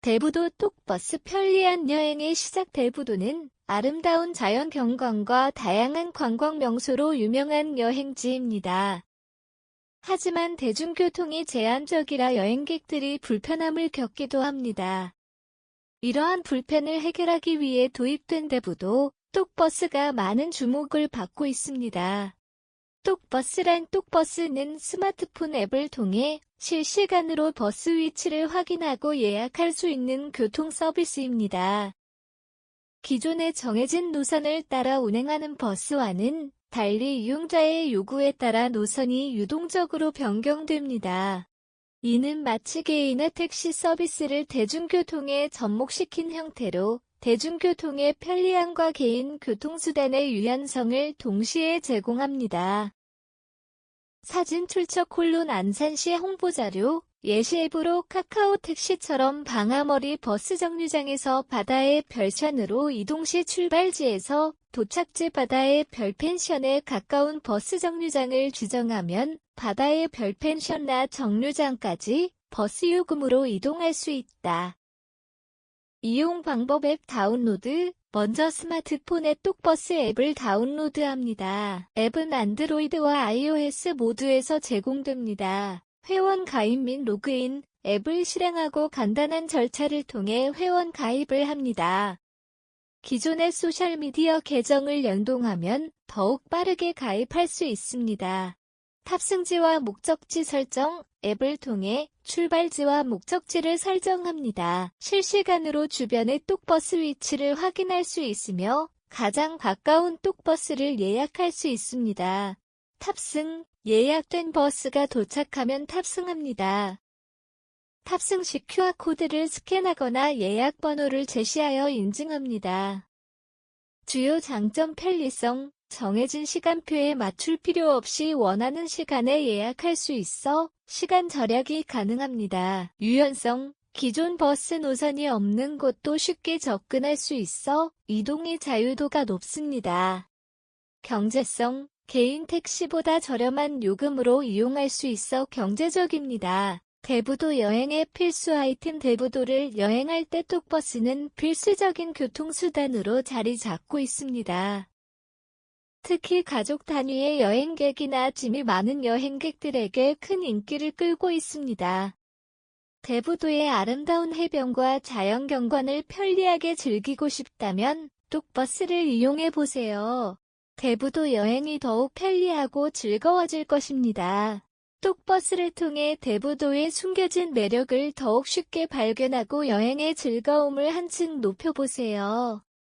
대부도 뚝버스 편리한 여행의 시작 대부도는 아름다운 자연 경관과 다양한 관광 명소로 유명한 여행지입니다. 하지만 대중교통이 제한적이라 여행객들이 불편함을 겪기도 합니다. 이러한 불편을 해결하기 위해 도입된 대부도 뚝버스가 많은 주목을 받고 있습니다. 뚝버스란 뚝버스는 스마트폰 앱을 통해 실시간으로 버스 위치를 확인하고 예약할 수 있는 교통 서비스입니다. 기존에 정해진 노선을 따라 운행하는 버스와는 달리 이용자의 요구에 따라 노선이 유동적으로 변경됩니다. 이는 마치 개인의 택시 서비스를 대중교통에 접목시킨 형태로 대중교통의 편리함과 개인 교통수단의 유연성을 동시에 제공합니다. 사진 출처 콜론 안산시 홍보자료 예시 앱으로 카카오 택시처럼 방아머리 버스 정류장에서 바다의 별천으로 이동 시 출발지에서 도착지 바다의 별펜션에 가까운 버스 정류장을 지정하면 바다의 별펜션나 정류장까지 버스 요금으로 이동할 수 있다. 이용 방법 앱 다운로드 먼저 스마트폰에 똑버스 앱을 다운로드합니다. 앱은 안드로이드와 iOS 모두에서 제공됩니다. 회원 가입 및 로그인, 앱을 실행하고 간단한 절차를 통해 회원 가입을 합니다. 기존의 소셜미디어 계정을 연동하면 더욱 빠르게 가입할 수 있습니다. 탑승지와 목적지 설정, 앱을 통해 출발지와 목적지를 설정합니다. 실시간으로 주변의 똑버스 위치를 확인할 수 있으며 가장 가까운 똑버스를 예약할 수 있습니다. 탑승, 예약된 버스가 도착하면 탑승합니다. 탑승 시 QR코드를 스캔하거나 예약 번호를 제시하여 인증합니다. 주요 장점 편리성, 정해진 시간표에 맞출 필요 없이 원하는 시간에 예약할 수 있어 시간 절약이 가능합니다. 유연성, 기존 버스 노선이 없는 곳도 쉽게 접근할 수 있어 이동의 자유도가 높습니다. 경제성, 개인 택시보다 저렴한 요금으로 이용할 수 있어 경제적입니다. 대부도 여행의 필수 아이템 대부도를 여행할 때 톡버스는 필수적인 교통수단으로 자리 잡고 있습니다. 특히 가족 단위의 여행객이나 짐이 많은 여행객들에게 큰 인기를 끌고 있습니다. 대부도의 아름다운 해변과 자연 경관을 편리하게 즐기고 싶다면 뚝버스를 이용해 보세요. 대부도 여행이 더욱 편리하고 즐거워질 것입니다. 뚝버스를 통해 대부도의 숨겨진 매력을 더욱 쉽게 발견하고 여행의 즐거움을 한층 높여보세요.